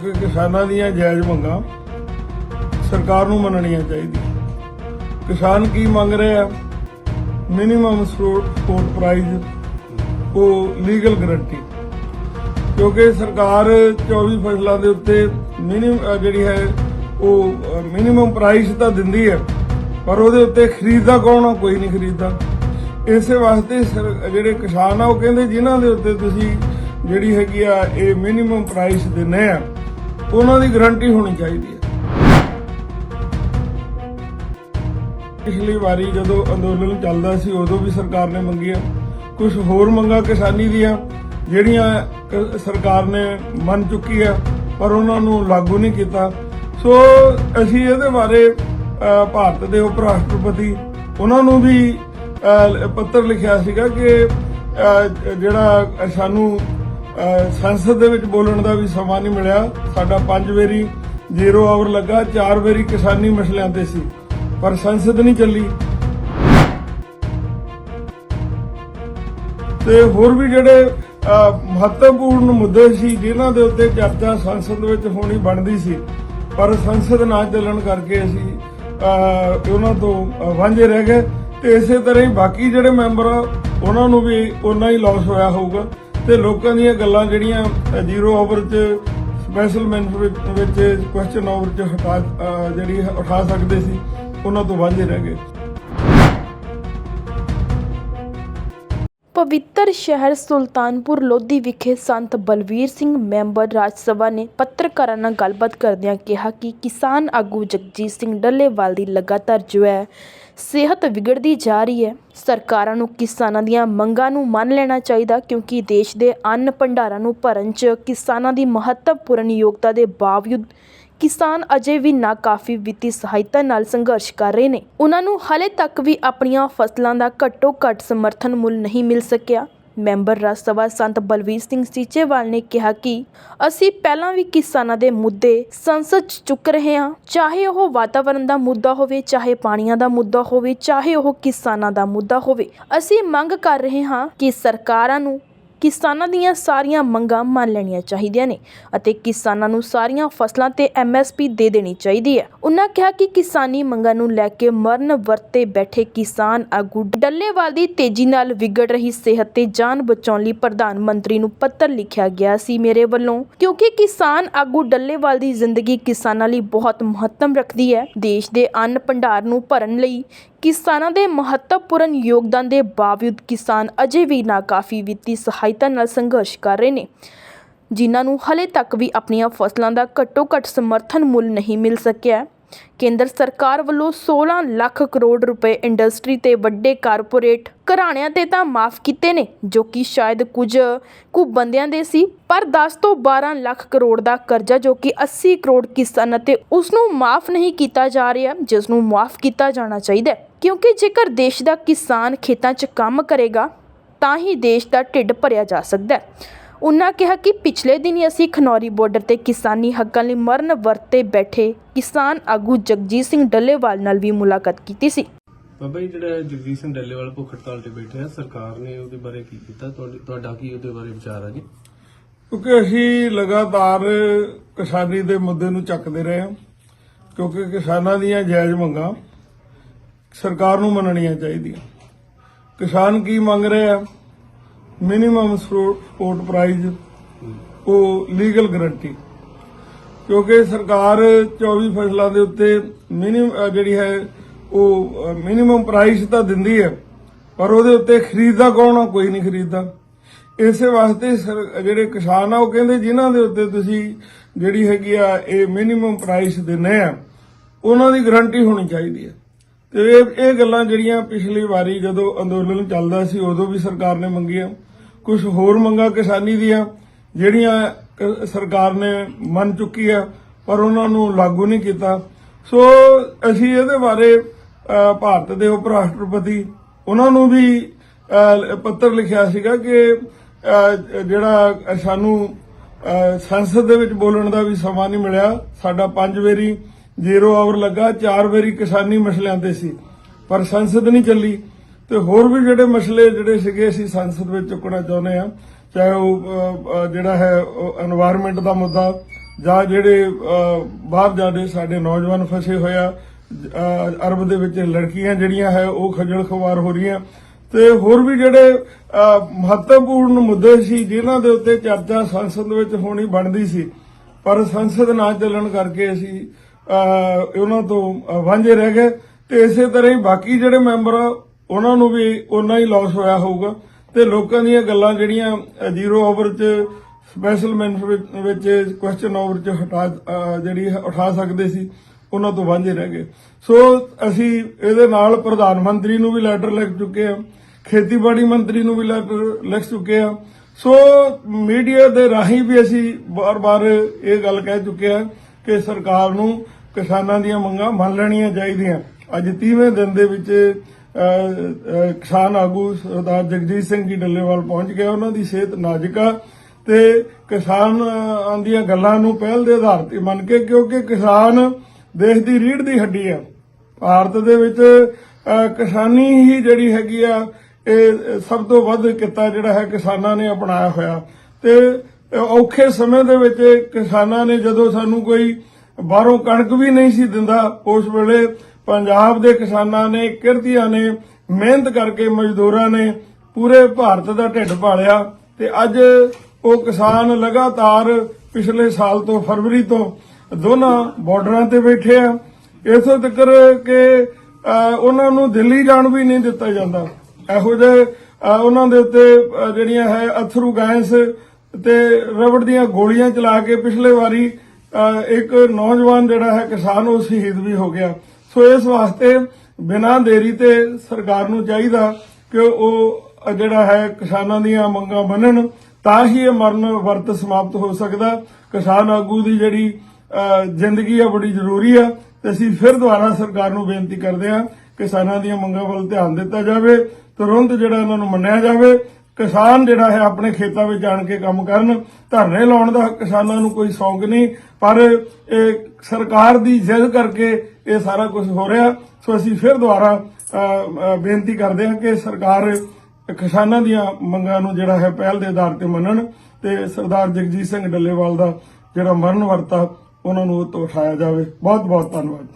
ਕਿ ਕਿਸਾਨਾਂ ਦੀਆਂ ਜਾਇਜ਼ ਮੰਗਾਂ ਸਰਕਾਰ ਨੂੰ ਮੰਨਣੀਆਂ ਚਾਹੀਦੀਆਂ। ਕਿਸਾਨ ਕੀ ਮੰਗ ਰਹੇ ਆ? ਮਿਨੀਮਮ ਸਪੋਰਟ ਪ੍ਰਾਈਸ ਉਹ ਲੀਗਲ ਗਰੰਟੀ ਕਿਉਂਕਿ ਸਰਕਾਰ 24 ਫਸਲਾਂ ਦੇ ਉੱਤੇ ਮਿਨੀਮਮ ਜਿਹੜੀ ਹੈ ਉਹ ਮਿਨੀਮਮ ਪ੍ਰਾਈਸ ਤਾਂ ਦਿੰਦੀ ਹੈ, ਪਰ ਉਹਦੇ ਉੱਤੇ ਖਰੀਦਦਾ ਕੌਣ ਆ? ਕੋਈ ਨਹੀਂ ਖਰੀਦਦਾ। ਇਸੇ ਵਾਸਤੇ ਸਰ- ਜਿਹੜੇ ਕਿਸਾਨ ਆ, ਉਹ ਕਹਿੰਦੇ ਜਿਨ੍ਹਾਂ ਦੇ ਉੱਤੇ ਤੁਸੀਂ ਜਿਹੜੀ ਹੈਗੀ ਆ, ਇਹ ਮਿਨੀਮਮ ਪ੍ਰਾਈਸ ਦਿੰਦੇ ਆ ਉਹਨਾਂ ਦੀ ਗਾਰੰਟੀ ਹੋਣੀ ਚਾਹੀਦੀ ਹੈ। ਪਿਛਲੀ ਵਾਰੀ ਜਦੋਂ ਅੰਦੋਲਨ ਚੱਲਦਾ ਸੀ, ਉਦੋਂ ਵੀ ਸਰਕਾਰ ਨੇ ਮੰਗੀਆਂ। ਕੁਝ ਹੋਰ ਮੰਗਾਂ ਕਿਸਾਨੀ ਦੀਆਂ, ਜਿਹੜੀਆਂ ਸਰਕਾਰ ਨੇ ਮੰਨ ਚੁੱਕੀ ਹੈ ਪਰ ਉਹਨਾਂ ਨੂੰ ਲਾਗੂ ਨਹੀਂ ਕੀਤਾ। ਸੋ ਅਸੀਂ ਇਹਦੇ ਬਾਰੇ ਭਾਰਤ ਦੇ ਉਪ ਰਾਸ਼ਟਰਪਤੀ ਉਹਨਾਂ ਨੂੰ ਵੀ ਪੱਤਰ ਲਿਖਿਆ ਸੀਗਾ ਕਿ ਜਿਹੜਾ ਸਾਨੂੰ ਸੰਸਦ ਦੇ ਵਿੱਚ ਬੋਲਣ ਦਾ ਵੀ ਸਮਾਂ ਨਹੀਂ ਮਿਲਿਆ। ਸਾਡਾ ਪੰਜ ਵਾਰੀ ਜ਼ੀਰੋ ਆਵਰ ਲੱਗਾ, ਚਾਰ ਵਾਰੀ ਕਿਸਾਨੀ ਮਸਲਿਆਂ ਤੇ ਸੀ, ਪਰ ਸੰਸਦ ਨਹੀਂ ਚੱਲੀ। ਤੇ ਹੋਰ ਵੀ ਜਿਹੜੇ ਮਹੱਤਵਪੂਰਨ ਮੁੱਦੇ ਸੀ, ਜਿਨ੍ਹਾਂ ਦੇ ਉੱਤੇ ਚਰਚਾ ਸੰਸਦ ਵਿੱਚ ਹੋਣੀ ਬਣਦੀ ਸੀ, ਪਰ ਸੰਸਦ ਨਾ ਚੱਲਣ ਕਰਕੇ ਅਸੀਂ ਉਹਨਾਂ ਤੋਂ ਵਾਂਝੇ ਰਹਿ ਗਏ। ਤੇ ਇਸੇ ਤਰ੍ਹਾਂ ਹੀ ਬਾਕੀ ਜਿਹੜੇ ਮੈਂਬਰ ਆ, ਉਹਨਾਂ ਨੂੰ ਵੀ ਉਨਾ ਹੀ ਲਾਸ ਹੋਇਆ ਹੋਊਗਾ। ਤੇ ਲੋਕਾਂ ਦੀਆਂ ਗੱਲਾਂ ਜਿਹੜੀਆਂ ਜ਼ੀਰੋ ਆਵਰ 'ਚ ਸਪੈਸ਼ਲ ਮੈਨ ਵਿੱਚ ਵਿੱਚ ਕੁਐਸਚਨ ਆਵਰ 'ਚ ਹਟਾ ਜਿਹੜੀ, ਉਠਾ ਸਕਦੇ ਸੀ, ਉਹਨਾਂ ਤੋਂ ਵਾਂਝੇ ਰਹਿ ਗਏ। ਪਵਿੱਤਰ ਸ਼ਹਿਰ ਸੁਲਤਾਨਪੁਰ ਲੋਧੀ ਵਿਖੇ ਸੰਤ ਬਲਵੀਰ ਸਿੰਘ ਮੈਂਬਰ ਰਾਜ ਸਭਾ ਨੇ ਪੱਤਰਕਾਰਾਂ ਨਾਲ ਗੱਲਬਾਤ ਕਰਦਿਆਂ ਕਿਹਾ ਕਿ ਕਿਸਾਨ ਆਗੂ ਜਗਜੀਤ ਸਿੰਘ ਡੱਲੇਵਾਲ ਦੀ ਲਗਾਤਾਰ ਜੋ ਹੈ ਸਿਹਤ ਵਿਗੜਦੀ ਜਾ ਰਹੀ ਹੈ। ਸਰਕਾਰਾਂ ਨੂੰ ਕਿਸਾਨਾਂ ਦੀਆਂ ਮੰਗਾਂ ਨੂੰ ਮੰਨ ਲੈਣਾ ਚਾਹੀਦਾ ਕਿਉਂਕਿ ਦੇਸ਼ ਦੇ ਅੰਨ ਭੰਡਾਰਾਂ ਨੂੰ ਭਰਨ 'ਚ ਕਿਸਾਨਾਂ ਦੀ ਮਹੱਤਵਪੂਰਨ ਯੋਗਤਾ ਦੇ ਬਾਵਜੂਦ ਕਿਸਾਨ ਅਜੇ ਵੀ ਨਾਕਾਫੀ ਵਿੱਤੀ ਸਹਾਇਤਾ ਨਾਲ ਸੰਘਰਸ਼ ਕਰ ਰਹੇ ਨੇ। ਉਹਨਾਂ ਨੂੰ ਹਾਲੇ ਤੱਕ ਵੀ ਆਪਣੀਆਂ ਫਸਲਾਂ ਦਾ ਘੱਟੋ ਘੱਟ ਸਮਰਥਨ ਮੁੱਲ ਨਹੀਂ ਮਿਲ ਸਕਿਆ। ਮੈਂਬਰ ਰਾਜ ਸਭਾ ਸੰਤ ਬਲਵੀਰ ਸਿੰਘ ਸੀਚੇਵਾਲ ਨੇ ਕਿਹਾ ਕਿ ਅਸੀਂ ਪਹਿਲਾਂ ਵੀ ਕਿਸਾਨਾਂ ਦੇ ਮੁੱਦੇ ਸੰਸਦ 'ਚ ਚੁੱਕ ਰਹੇ ਹਾਂ। ਚਾਹੇ ਉਹ ਵਾਤਾਵਰਣ ਦਾ ਮੁੱਦਾ ਹੋਵੇ, ਚਾਹੇ ਪਾਣੀਆਂ ਦਾ ਮੁੱਦਾ ਹੋਵੇ, ਚਾਹੇ ਉਹ ਕਿਸਾਨਾਂ ਦਾ ਮੁੱਦਾ ਹੋਵੇ। ਅਸੀਂ ਮੰਗ ਕਰ ਰਹੇ ਹਾਂ ਕਿ ਸਰਕਾਰਾਂ ਨੂੰ ਕਿਸਾਨਾਂ ਦੀਆਂ ਸਾਰੀਆਂ ਮੰਗਾਂ ਮੰਨ ਲੈਣੀਆਂ ਚਾਹੀਦੀਆਂ ਨੇ ਅਤੇ ਕਿਸਾਨਾਂ ਨੂੰ ਸਾਰੀਆਂ ਫਸਲਾਂ ਤੇ ਐਮਐਸਪੀ ਦੇ ਦੇਣੀ ਚਾਹੀਦੀ ਹੈ। ਉਹਨਾਂ ਕਿਹਾ ਕਿ ਕਿਸਾਨੀ ਮੰਗਾਂ ਨੂੰ ਲੈ ਕੇ ਮਰਨ ਵਰਤੇ ਬੈਠੇ ਕਿਸਾਨ ਆਗੂ ਡੱਲੇਵਾਲ ਦੀ ਤੇਜ਼ੀ ਨਾਲ ਵਿਗੜ ਰਹੀ ਸਿਹਤ ਤੇ ਜਾਨ ਬਚਾਉਣ ਲਈ ਪ੍ਰਧਾਨ ਮੰਤਰੀ ਨੂੰ ਪੱਤਰ ਲਿਖਿਆ ਗਿਆ ਸੀ ਮੇਰੇ ਵੱਲੋਂ, ਕਿਉਂਕਿ ਕਿਸਾਨ ਆਗੂ ਡੱਲੇਵਾਲ ਦੀ ਜ਼ਿੰਦਗੀ ਕਿਸਾਨਾਂ ਲਈ ਬਹੁਤ ਮਹੱਤਵ ਰੱਖਦੀ ਹੈ। ਦੇਸ਼ ਦੇ ਅੰਨ ਭੰਡਾਰ ਨੂੰ ਭਰਨ ਲਈ ਕਿਸਾਨਾਂ ਦੇ ਮਹੱਤਵਪੂਰਨ ਯੋਗਦਾਨ ਦੇ ਬਾਵਜੂਦ ਕਿਸਾਨ ਅਜੇ ਵੀ ਨਾਕਾਫੀ ਵਿੱਤੀ ਸਹਾਇਤਾ ਨਾਲ ਸੰਘਰਸ਼ ਕਰ ਰਹੇ ਨੇ। ਜਿਨ੍ਹਾਂ ਨੂੰ ਹਲੇ ਤੱਕ ਵੀ ਆਪਣੀਆਂ ਫਸਲਾਂ ਦਾ ਘੱਟੋ ਘੱਟ ਸਮਰਥਨ ਮੁੱਲ ਨਹੀਂ ਮਿਲ ਸਕਿਆ। ਕੇਂਦਰ ਸਰਕਾਰ ਵੱਲੋਂ 16 ਲੱਖ ਕਰੋੜ ਰੁਪਏ ਇੰਡਸਟਰੀ ਤੇ ਵੱਡੇ ਕਾਰਪੋਰੇਟ ਘਰਾਣਿਆਂ ਤੇ ਤਾਂ ਮਾਫ ਕੀਤੇ ਨੇ, ਜੋ ਕਿ ਸ਼ਾਇਦ ਕੁਝ ਕੁ ਬੰਦਿਆਂ ਦੇ ਸੀ, ਪਰ 10 ਤੋਂ 12 ਲੱਖ ਕਰੋੜ ਦਾ ਕਰਜ਼ਾ ਜੋ ਕਿ 80 ਕਰੋੜ ਕਿਸਾਨਾਂ ਤੇ ਉਸ ਨੂੰ ਮਾਫ ਨਹੀਂ ਕੀਤਾ ਜਾ ਰਿਹਾ ਜਿਸ ਨੂੰ ਮਾਫ ਕੀਤਾ ਜਾਣਾ ਚਾਹੀਦਾ ਕਿਉਂਕਿ ਜੇਕਰ ਦੇਸ਼ ਦਾ ਕਿਸਾਨ ਖੇਤਾਂ 'ਚ ਕੰਮ ਕਰੇਗਾ, ਤਾਂ ਹੀ ਦੇਸ਼ ਦਾ ਢਿੱਡ ਭਰਿਆ ਜਾ ਸਕਦਾ ਹੈ। ਉਨ੍ਹਾਂ ਕਿਹਾ ਕਿ ਪਿਛਲੇ ਦਿਨੀ ਅਸੀਂ ਖਨੌਰੀ ਬਾਰਡਰ ਤੇ ਕਿਸਾਨੀ ਹੱਕਾਂ ਲਈ ਮਰਨ ਵਰਤੇ ਬੈਠੇ ਕਿਸਾਨ ਆਗੂ ਜਗਜੀਤ ਸਿੰਘ ਡੱਲੇਵਾਲ ਨਾਲ ਵੀ ਮੁਲਾਕਾਤ ਕੀਤੀ ਸੀ। ਬਾਬਾ ਜੀ ਜਿਹੜਾ ਜਗਦੀਸ਼ ਸਿੰਘ ਡੱਲੇਵਾਲ ਭੁੱਖ ਹੜਤਾਲ ਤੇ ਬੈਠੇ ਆ ਸਰਕਾਰ ਨੇ ਉਹਦੇ ਬਾਰੇ ਕੀ ਕੀਤਾ? ਤੁਹਾਡੀ ਤੁਹਾਡਾ ਕੀ ਉਹਦੇ ਬਾਰੇ ਵਿਚਾਰ ਆ ਜੀ? ਕਿਉਂਕਿ ਅਸੀਂ ਲਗਾਤਾਰ ਕਿਸਾਨੀ ਦੇ ਮੁੱਦੇ ਨੂੰ ਚੱਕਦੇ ਰਹੇ ਹਾਂ ਕਿਉਂਕਿ ਕਿਸਾਨਾਂ ਦੀਆਂ ਜਾਇਜ਼ ਮੰਗਾਂ ਸਰਕਾਰ ਨੂੰ ਮੰਨਣੀਆਂ ਚਾਹੀਦੀਆਂ। ਕਿਸਾਨ ਕੀ ਮੰਗ ਰਹੇ ਆ? ਮਿਨੀਮਮ ਸਪੋਰਟ ਪ੍ਰਾਈਸ ਉਹ ਲੀਗਲ ਗਰੰਟੀ। ਕਿਉਂਕਿ ਸਰਕਾਰ 24 ਫਸਲਾਂ ਦੇ ਉੱਤੇ ਮਿਨੀਮਮ ਜਿਹੜੀ ਹੈ, ਉਹ ਮਿਨੀਮਮ ਪ੍ਰਾਈਸ ਤਾਂ ਦਿੰਦੀ ਹੈ, ਪਰ ਉਹਦੇ ਉੱਤੇ ਖਰੀਦਦਾ ਕੌਣ ਕੋਈ ਨਹੀਂ ਖਰੀਦਦਾ। ਇਸੇ ਵਾਸਤੇ ਸਰ- ਜਿਹੜੇ ਕਿਸਾਨ ਆ, ਉਹ ਕਹਿੰਦੇ ਜਿਨ੍ਹਾਂ ਦੇ ਉੱਤੇ ਤੁਸੀਂ ਜਿਹੜੀ ਹੈਗੀ ਆ, ਇਹ ਮਿਨੀਮਮ ਪ੍ਰਾਈਸ ਦਿੰਦੇ ਆ, ਉਹਨਾਂ ਦੀ ਗਾਰੰਟੀ ਹੋਣੀ ਚਾਹੀਦੀ ਹੈ। ਤੇ ਇਹ ਗੱਲਾਂ ਜਿਹੜੀਆਂ ਪਿਛਲੀ ਵਾਰੀ ਜਦੋਂ ਅੰਦੋਲਨ ਚੱਲਦਾ ਸੀ, ਉਦੋਂ ਵੀ ਸਰਕਾਰ ਨੇ ਮੰਗੀਆਂ। ਕੁਝ ਹੋਰ ਮੰਗਾਂ ਕਿਸਾਨੀ ਦੀਆਂ, ਜਿਹੜੀਆਂ ਸਰਕਾਰ ਨੇ ਮੰਨ ਚੁੱਕੀ ਹੈ ਪਰ ਉਹਨਾਂ ਨੂੰ ਲਾਗੂ ਨਹੀਂ ਕੀਤਾ। ਸੋ ਅਸੀਂ ਇਹਦੇ ਬਾਰੇ ਭਾਰਤ ਦੇ ਉਪ ਰਾਸ਼ਟਰਪਤੀ ਉਹਨਾਂ ਨੂੰ ਵੀ ਪੱਤਰ ਲਿਖਿਆ ਸੀਗਾ ਕਿ ਜਿਹੜਾ ਸਾਨੂੰ ਸੰਸਦ ਦੇ ਵਿੱਚ ਬੋਲਣ ਦਾ ਵੀ ਸਮਾਂ ਨਹੀਂ ਮਿਲਿਆ। ਸਾਡਾ ਪੰਜ ਵਾਰੀ ਜ਼ੀਰੋ ਆਵਰ ਲੱਗਾ, ਚਾਰ ਵਾਰੀ ਕਿਸਾਨੀ ਮਸਲਿਆਂ ਤੇ ਸੀ, ਪਰ ਸੰਸਦ ਨਹੀਂ ਚੱਲੀ। ਤੇ ਹੋਰ ਵੀ ਜਿਹੜੇ ਮਸਲੇ ਜਿਹੜੇ ਸੀਗੇ ਅਸੀਂ ਸੰਸਦ ਵਿੱਚ ਚੁੱਕਣਾ ਚਾਹੁੰਦੇ ਆ ਚਾਹੇ ਉਹ ਜਿਹੜਾ ਹੈ এনवायरमेंट ਦਾ ਮੁੱਦਾ, ਜਾਂ ਜਿਹੜੇ ਬਾਹਰ ਜਾਦੇ ਸਾਡੇ ਨੌਜਵਾਨ ਫਸੇ ਹੋਇਆ ਅਰਬ ਦੇ ਵਿੱਚ ਲੜਕੀਆਂ ਜਿਹੜੀਆਂ ਹੈ, ਉਹ ਖੱਜਲ ਖਵਾਰ ਹੋ ਰਹੀਆਂ। ਤੇ ਹੋਰ ਵੀ ਜਿਹੜੇ ਮਹੱਤਵਪੂਰਨ ਮੁੱਦੇ ਸੀ, ਜਿਨ੍ਹਾਂ ਦੇ ਉੱਤੇ ਚਰਚਾ ਸੰਸਦ ਵਿੱਚ ਹੋਣੀ ਬਣਦੀ ਸੀ, ਪਰ ਸੰਸਦ ਨਾ ਚੱਲਣ ਕਰਕੇ ਅਸੀਂ ਉਹਨਾਂ ਤੋਂ ਵਾਂਝੇ ਰਹਿ ਗਏ। ਤੇ ਇਸੇ ਤਰ੍ਹਾਂ ਹੀ ਬਾਕੀ ਜਿਹੜੇ ਮੈਂਬਰ ਉਹਨਾਂ ਨੂੰ ਵੀ ਉਨਾ ਹੀ ਲਾਸ ਹੋਇਆ ਹੋਊਗਾ। ਤੇ ਲੋਕਾਂ ਦੀਆਂ ਗੱਲਾਂ ਜਿਹੜੀਆਂ ਜ਼ੀਰੋ ਓਵਰ 'ਚ ਸਪੈਸ਼ਲ ਮੈਂਬਰ ਵਿੱਚ ਕੁਐਸਚਨ ਓਵਰ 'ਚ ਹਟਾ ਜਿਹੜੀ ਉਠਾ ਸਕਦੇ ਸੀ, ਉਹਨਾਂ ਤੋਂ ਵਾਂਝੇ ਰਹਿ ਗਏ। ਸੋ ਅਸੀਂ ਇਹਦੇ ਨਾਲ ਪ੍ਰਧਾਨ ਮੰਤਰੀ ਨੂੰ ਵੀ ਲੈਟਰ ਲਿਖ ਚੁੱਕੇ ਹਾਂ, ਖੇਤੀਬਾੜੀ ਮੰਤਰੀ ਨੂੰ ਵੀ ਲੈਟਰ ਲਿਖ ਚੁੱਕੇ ਹਾਂ। ਸੋ ਮੀਡੀਆ ਦੇ ਰਾਹੀਂ ਵੀ ਅਸੀਂ ਬਾਰ-ਬਾਰ ਇਹ ਗੱਲ ਕਹਿ ਚੁੱਕੇ ਹਾਂ ਕਿ ਸਰਕਾਰ ਨੂੰ ਕਿਸਾਨਾਂ ਦੀਆਂ ਮੰਗਾਂ ਮੰਨ ਲੈਣੀਆਂ ਚਾਹੀਦੀਆਂ। ਅੱਜ 30ਵੇਂ ਦਿਨ ਦੇ ਵਿੱਚ ਕਿਸਾਨ ਆਗੂ ਸਰਦਾਰ ਜਗਜੀਤ ਸਿੰਘ ਜੀ ਡੱਲੇਵਾਲ ਪਹੁੰਚ ਗਿਆ, ਉਹਨਾਂ ਦੀ ਸਿਹਤ ਨਾਜ਼ੁਕ ਆ ਤੇ ਕਿਸਾਨ ਦੀਆਂ ਗੱਲਾਂ ਨੂੰ ਪਹਿਲ ਦੇ ਆਧਾਰ ਤੇ ਮੰਨ ਕੇ, ਕਿਉਂਕਿ ਕਿਸਾਨ ਦੇਸ਼ ਦੀ ਰੀੜ ਦੀ ਹੱਡੀ ਆ। ਭਾਰਤ ਦੇ ਵਿੱਚ ਕਿਸਾਨੀ ਹੀ ਜਿਹੜੀ ਹੈਗੀ ਆ, ਇਹ ਸਭ ਤੋਂ ਵੱਧ ਕਿੱਤਾ ਜਿਹੜਾ ਹੈ ਕਿਸਾਨਾਂ ਨੇ ਅਪਣਾਇਆ ਹੋਇਆ। ਤੇ ਔਖੇ ਸਮੇਂ ਦੇ ਵਿੱਚ ਕਿਸਾਨਾਂ ਨੇ ਜਦੋਂ ਸਾਨੂੰ ਕੋਈ ਬਾਹਰੋਂ ਕਣਕ ਵੀ ਨਹੀਂ ਸੀ ਦਿੰਦਾ, ਉਸ ਵੇਲੇ ਪੰਜਾਬ ਦੇ ਕਿਸਾਨਾਂ ਨੇ ਕਿਰਤੀਆਂ ਨੇ ਮਿਹਨਤ ਕਰਕੇ ਮਜ਼ਦੂਰਾਂ ਨੇ ਪੂਰੇ ਭਾਰਤ ਦਾ ਢਿੱਡ ਪਾਲਿਆ ਤੇ ਅੱਜ ਉਹ ਕਿਸਾਨ ਲਗਾਤਾਰ ਪਿਛਲੇ ਸਾਲ ਤੋਂ ਫਰਵਰੀ ਤੋਂ ਦੋਨਾਂ ਬਾਰਡਰਾਂ ਤੇ ਬੈਠੇ ਆ। ਇਥੋਂ ਤੱਕ ਕਿ ਉਹਨਾਂ ਨੂੰ ਦਿੱਲੀ ਜਾਣ ਵੀ ਨਹੀਂ ਦਿੱਤਾ ਜਾਂਦਾ। ਇਹੋ ਜਿਹੇ ਅਹ, ਉਹਨਾਂ ਦੇ ਉੱਤੇ ਜਿਹੜੀਆਂ ਹੈ ਅਥਰੂ ਗੈਸ ਤੇ ਰਬੜ ਦੀਆਂ ਗੋਲੀਆਂ ਚਲਾ ਕੇ ਪਿਛਲੇ ਵਾਰੀ ਅਹ, ਇੱਕ ਨੌਜਵਾਨ ਜਿਹੜਾ ਹੈ ਕਿਸਾਨ ਉਹ ਸ਼ਹੀਦ ਵੀ ਹੋ ਗਿਆ। ਸੋ ਇਸ ਵਾਸਤੇ ਬਿਨਾਂ ਦੇਰੀ ਤੇ ਸਰਕਾਰ ਨੂੰ ਚਾਹੀਦਾ ਕਿ ਉਹ ਜਿਹੜਾ ਹੈ ਕਿਸਾਨਾਂ ਦੀਆਂ ਮੰਗਾਂ ਮੰਨਣ, ਤਾਂ ਹੀ ਇਹ ਮਰਨ ਵਰਤ ਸਮਾਪਤ ਹੋ ਸਕਦਾ। ਕਿਸਾਨ ਆਗੂ ਦੀ ਜਿਹੜੀ ਜ਼ਿੰਦਗੀ ਆ ਬੜੀ ਜ਼ਰੂਰੀ ਆ ਤੇ ਅਸੀਂ ਫਿਰ ਦੁਬਾਰਾ ਸਰਕਾਰ ਨੂੰ ਬੇਨਤੀ ਕਰਦੇ ਹਾਂ ਕਿਸਾਨਾਂ ਦੀਆਂ ਮੰਗਾਂ ਵੱਲ ਧਿਆਨ ਦਿੱਤਾ ਜਾਵੇ, ਤੁਰੰਤ ਜਿਹੜਾ ਇਹਨਾਂ ਨੂੰ ਮੰਨਿਆ ਜਾਵੇ ਕਿਸਾਨ ਜਿਹੜਾ ਹੈ ਆਪਣੇ ਖੇਤਾਂ ਵਿੱਚ ਜਾਣ ਕੇ ਕੰਮ ਕਰਨ, ਧਰਨੇ ਲਾਉਣ ਦਾ ਕਿਸਾਨਾਂ ਨੂੰ ਕੋਈ ਸ਼ੌਂਕ ਨਹੀਂ, ਪਰ ਇਹ ਸਰਕਾਰ ਦੀ ਜ਼ਿੱਦ ਕਰਕੇ ਇਹ ਸਾਰਾ ਕੁਝ ਹੋ ਰਿਹਾ। ਸੋ ਅਸੀਂ ਫਿਰ ਦੁਬਾਰਾ ਬੇਨਤੀ ਕਰਦੇ ਹਾਂ ਕਿ ਸਰਕਾਰ ਕਿਸਾਨਾਂ ਦੀਆਂ ਮੰਗਾਂ ਨੂੰ ਜਿਹੜਾ ਹੈ ਪਹਿਲ ਦੇ ਆਧਾਰ ਤੇ ਮੰਨਣ ਤੇ ਸਰਦਾਰ ਜਗਜੀਤ ਸਿੰਘ ਡੱਲੇਵਾਲ ਦਾ ਜਿਹੜਾ ਮਰਨ ਵਰਤਾ, ਉਹਨਾਂ ਨੂੰ ਉਹ ਤੋਂ ਉਠਾਇਆ ਜਾਵੇ। ਬਹੁਤ ਬਹੁਤ ਧੰਨਵਾਦ।